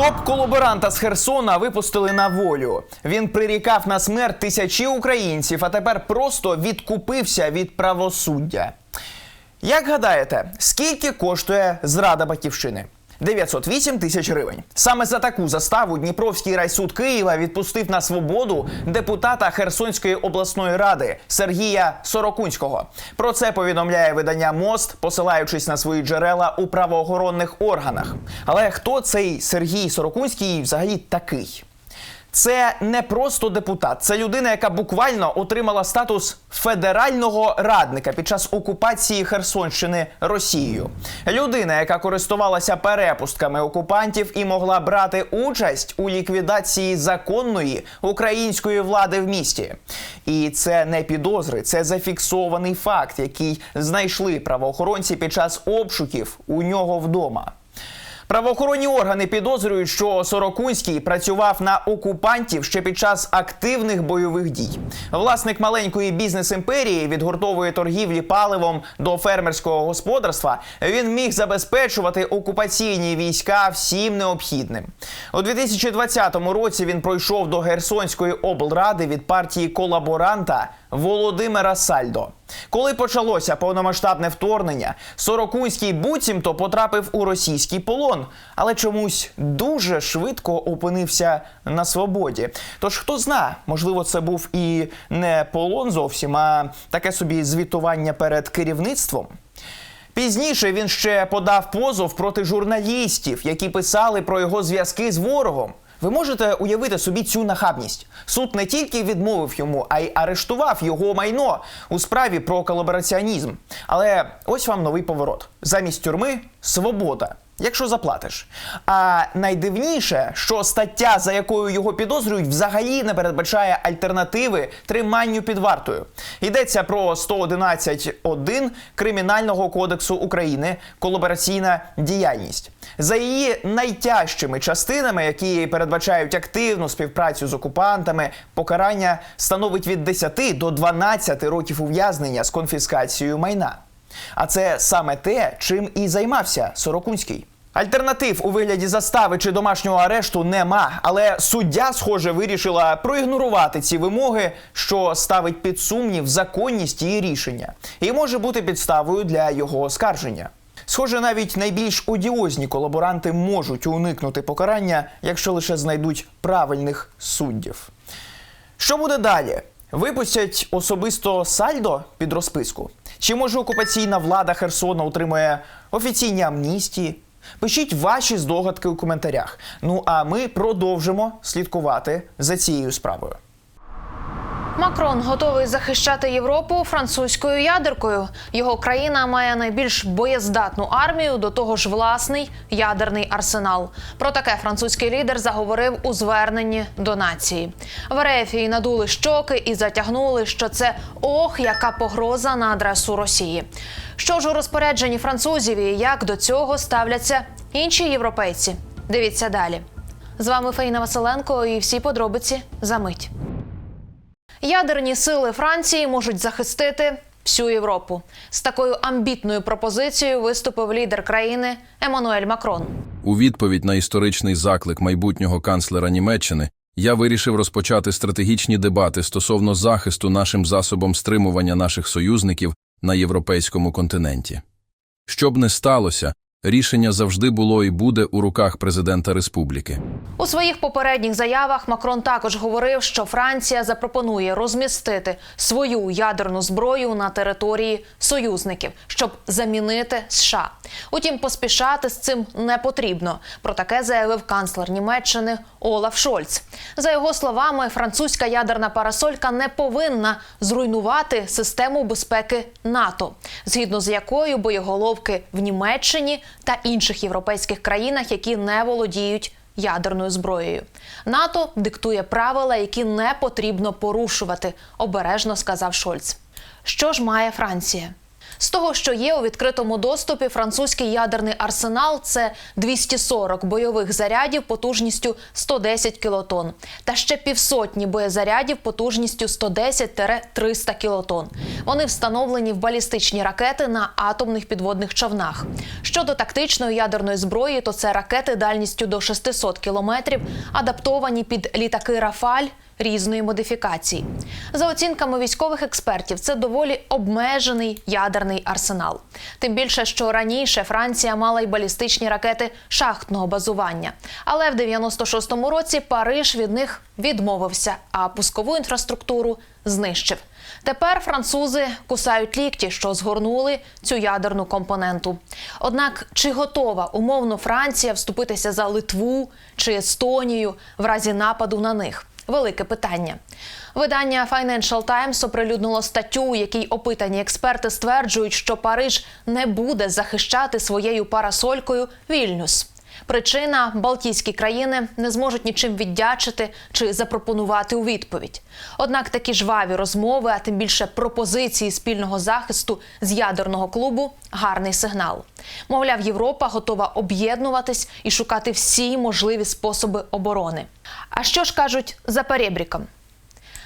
Топ-колаборанта з Херсона випустили на волю. Він прирікав на смерть тисячі українців, а тепер просто відкупився від правосуддя. Як гадаєте, скільки коштує зрада батьківщини? 908 тисяч гривень. Саме за таку заставу Дніпровський райсуд Києва відпустив на свободу депутата Херсонської обласної ради Сергія Сорокунського. Про це повідомляє видання Мост, посилаючись на свої джерела у правоохоронних органах. Але хто цей Сергій Сорокунський взагалі такий? Це не просто депутат, це людина, яка буквально отримала статус федерального радника під час окупації Херсонщини Росією. Людина, яка користувалася перепустками окупантів і могла брати участь у ліквідації законної української влади в місті. І це не підозри, це зафіксований факт, який знайшли правоохоронці під час обшуків у нього вдома. Правоохоронні органи підозрюють, що Сорокунський працював на окупантів ще під час активних бойових дій. Власник маленької бізнес-імперії від гуртової торгівлі паливом до фермерського господарства він міг забезпечувати окупаційні війська всім необхідним. У 2020 році він пройшов до Герсонської облради від партії колаборанта Володимира Сальдо. Коли почалося повномасштабне вторгнення, Сорокунський буцімто потрапив у російський полон, але чомусь дуже швидко опинився на свободі. Тож хто зна, можливо, це був і не полон зовсім, а таке собі звітування перед керівництвом. Пізніше він ще подав позов проти журналістів, які писали про його зв'язки з ворогом. Ви можете уявити собі цю нахабність. Суд не тільки відмовив йому, а й арештував його майно у справі про колабораціонізм. Але ось вам новий поворот: замість тюрми свобода. Якщо заплатиш. А найдивніше, що стаття, за якою його підозрюють, взагалі не передбачає альтернативи триманню під вартою. Йдеться про 111.1 Кримінального кодексу України колабораційна діяльність. За її найтяжчими частинами, які передбачають активну співпрацю з окупантами, покарання становить від 10 до 12 років ув'язнення з конфіскацією майна. А це саме те, чим і займався Сорокунський. Альтернатив у вигляді застави чи домашнього арешту нема, але суддя, схоже, вирішила проігнорувати ці вимоги, що ставить під сумнів законність її рішення, і може бути підставою для його оскарження. Схоже, навіть найбільш одіозні колаборанти можуть уникнути покарання, якщо лише знайдуть правильних суддів. Що буде далі? Випустять особисто сальдо під розписку? Чи може окупаційна влада Херсона отримує офіційні амністії? Пишіть ваші здогадки у коментарях. Ну а ми продовжимо слідкувати за цією справою. Макрон готовий захищати Європу французькою ядеркою. Його країна має найбільш боєздатну армію, до того ж власний ядерний арсенал. Про таке французький лідер заговорив у зверненні до нації. В Ерефії надули щоки і затягнули, що це ох, яка погроза на адресу Росії. Що ж у розпорядженні французів і як до цього ставляться інші європейці? Дивіться далі. З вами Фаїна Василенко і всі подробиці за мить. Ядерні сили Франції можуть захистити всю Європу. З такою амбітною пропозицією виступив лідер країни Еммануель Макрон. У відповідь на історичний заклик майбутнього канцлера Німеччини я вирішив розпочати стратегічні дебати стосовно захисту нашим засобом стримування наших союзників на європейському континенті. Що б не сталося, рішення завжди було і буде у руках президента республіки. У своїх попередніх заявах Макрон також говорив, що Франція запропонує розмістити свою ядерну зброю на території союзників, щоб замінити США. Утім, поспішати з цим не потрібно. Про таке заявив канцлер Німеччини Олаф Шольц. За його словами, французька ядерна парасолька не повинна зруйнувати систему безпеки НАТО, згідно з якою боєголовки в Німеччині та інших європейських країнах, які не володіють ядерною зброєю. НАТО диктує правила, які не потрібно порушувати, обережно сказав Шольц. Що ж має Франція? З того, що є у відкритому доступі, французький ядерний арсенал це 240 бойових зарядів потужністю 110 кілотон, та ще півсотні боєзарядів потужністю 110-300 кілотон. Вони встановлені в балістичні ракети на атомних підводних човнах. Щодо тактичної ядерної зброї, то це ракети дальністю до 600 кілометрів, адаптовані під літаки Рафаль різної модифікації. За оцінками військових експертів, це доволі обмежений ядерний арсенал. Тим більше, що раніше Франція мала й балістичні ракети шахтного базування. Але в 96-му році Париж від них відмовився, а пускову інфраструктуру знищив. Тепер французи кусають лікті, що згорнули цю ядерну компоненту. Однак, чи готова умовно Франція вступитися за Литву чи Естонію в разі нападу на них? Велике питання. Видання Financial Times оприлюднило статтю, у якій опитані експерти стверджують, що Париж не буде захищати своєю парасолькою Вільнюс. Причина Балтійські країни не зможуть нічим віддячити чи запропонувати у відповідь. Однак такі жваві розмови, а тим більше пропозиції спільного захисту з ядерного клубу гарний сигнал. Мовляв, Європа готова об'єднуватись і шукати всі можливі способи оборони. А що ж кажуть за перебріком?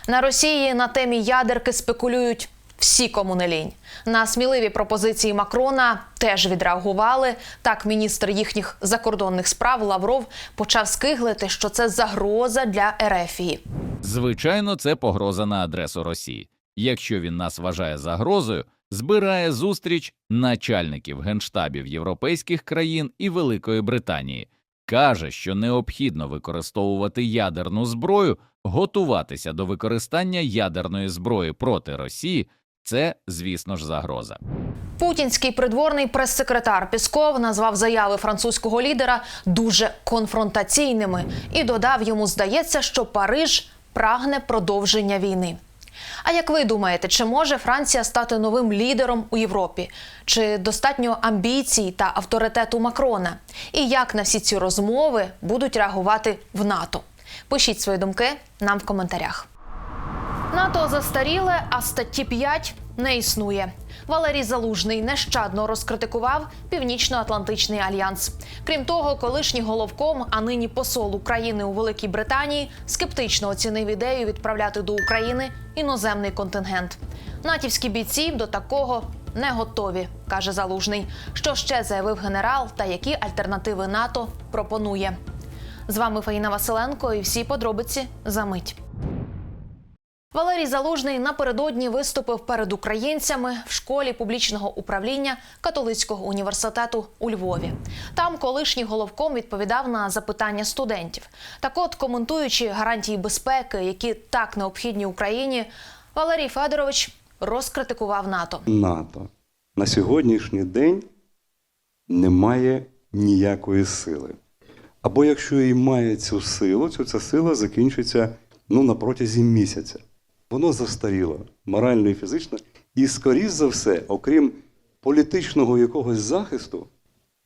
На Росії на темі ядерки спекулюють всі, кому не лінь. На сміливі пропозиції Макрона теж відреагували. Так, міністр їхніх закордонних справ Лавров почав скиглити, що це загроза для Ерефії. Звичайно, це погроза на адресу Росії. Якщо він нас вважає загрозою, збирає зустріч начальників генштабів європейських країн і Великої Британії, каже, що необхідно використовувати ядерну зброю, готуватися до використання ядерної зброї проти Росії. Це, звісно ж, загроза. Путінський придворний прес-секретар Пісков назвав заяви французького лідера дуже конфронтаційними і додав йому, здається, що Париж прагне продовження війни. А як ви думаєте, чи може Франція стати новим лідером у Європі? Чи достатньо амбіцій та авторитету Макрона? І як на всі ці розмови будуть реагувати в НАТО? Пишіть свої думки нам в коментарях. НАТО застаріле, а статті 5 не існує. Валерій Залужний нещадно розкритикував Північно-Атлантичний альянс. Крім того, колишній головком, а нині посол України у Великій Британії, скептично оцінив ідею відправляти до України іноземний контингент. Натівські бійці до такого не готові, каже Залужний. Що ще заявив генерал та які альтернативи НАТО пропонує? З вами Фаїна Василенко і всі подробиці за мить. Валерій Залужний напередодні виступив перед українцями в школі публічного управління католицького університету у Львові. Там колишній головком відповідав на запитання студентів. Так, от, коментуючи гарантії безпеки, які так необхідні Україні, Валерій Федорович розкритикував НАТО. НАТО на сьогоднішній день не має ніякої сили. Або якщо і має цю силу, то ця сила закінчиться ну, на протязі місяця. Воно застаріло морально і фізично. І, скоріш за все, окрім політичного якогось захисту,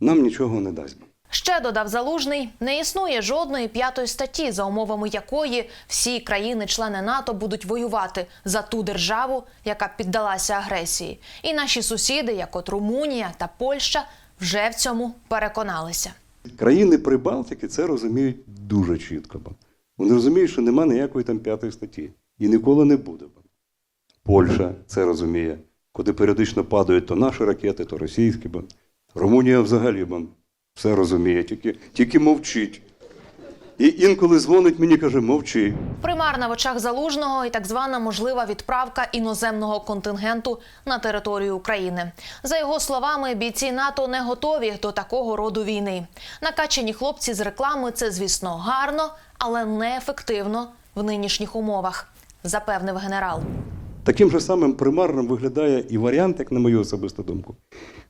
нам нічого не дасть. Ще додав Залужний, не існує жодної п'ятої статті, за умовами якої всі країни-члени НАТО будуть воювати за ту державу, яка піддалася агресії. І наші сусіди, як от Румунія та Польща, вже в цьому переконалися. Країни Прибалтики це розуміють дуже чітко. Вони розуміють, що нема ніякої там п'ятої статті. І ніколи не буде. Польща це розуміє. Куди періодично падають то наші ракети, то російські. Румунія взагалі все розуміє, тільки, тільки мовчить. І інколи дзвонить мені каже, мовчи. Примарна в очах залужного і так звана можлива відправка іноземного контингенту на територію України. За його словами, бійці НАТО не готові до такого роду війни. Накачані хлопці з реклами це, звісно, гарно, але неефективно в нинішніх умовах, запевнив генерал. Таким же самим примарним виглядає і варіант, як на мою особисту думку,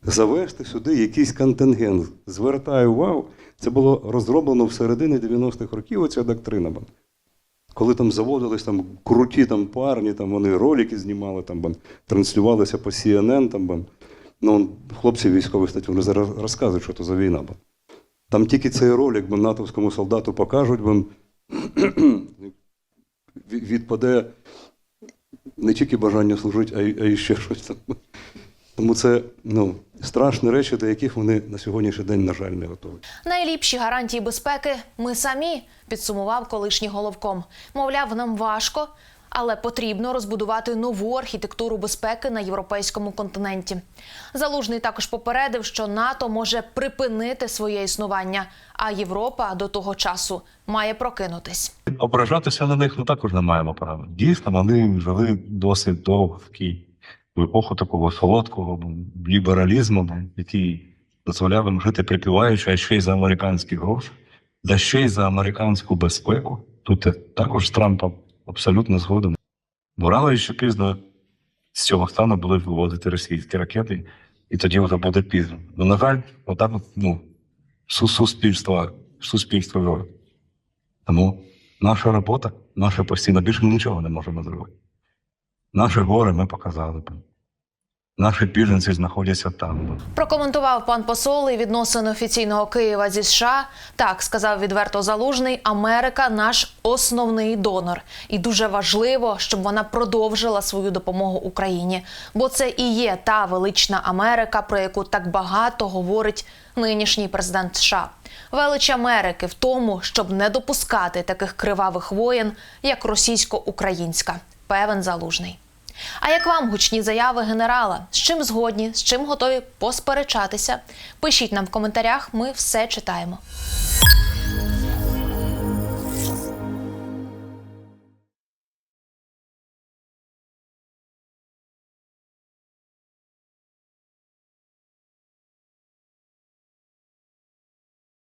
завести сюди якийсь контингент. Звертаю увагу, це було розроблено в середині 90-х років, оця доктрина. Коли там заводились там круті там парні, там вони ролики знімали, там бо, транслювалися по CNN, там, бо. ну, хлопці військові статті, вони зараз розказують, що це за війна. Бо. Там тільки цей ролик бо, натовському солдату покажуть, бо, відпаде не тільки бажання служити, а й, ще щось там. Тому це ну, страшні речі, до яких вони на сьогоднішній день, на жаль, не готові. Найліпші гарантії безпеки ми самі, підсумував колишній головком. Мовляв, нам важко, але потрібно розбудувати нову архітектуру безпеки на європейському континенті. Залужний також попередив, що НАТО може припинити своє існування, а Європа до того часу має прокинутись. Ображатися на них ми також не маємо права. Дійсно, вони жили досить довго в. В епоху такого солодкого лібералізму, який дозволяв їм жити припіваючи, а ще й за американські гроші, да ще й за американську безпеку. Тут також з Трампом абсолютно згоден. Бо рано ще пізно з цього стану будуть виводити російські ракети, і тоді вже буде пізно. Ну, на жаль, отак ну, суспільство, суспільство живе. Тому наша робота, наша постійна більше ми нічого не можемо зробити. Наше горе ми показали. Наші біженці знаходяться там. Прокоментував пан посол і відносини офіційного Києва зі США. Так сказав відверто залужний. Америка наш основний донор, і дуже важливо, щоб вона продовжила свою допомогу Україні, бо це і є та велична Америка, про яку так багато говорить нинішній президент США. Велич Америки в тому, щоб не допускати таких кривавих воєн, як російсько-українська. Певен залужний. А як вам гучні заяви генерала? З чим згодні, з чим готові посперечатися? Пишіть нам в коментарях, ми все читаємо.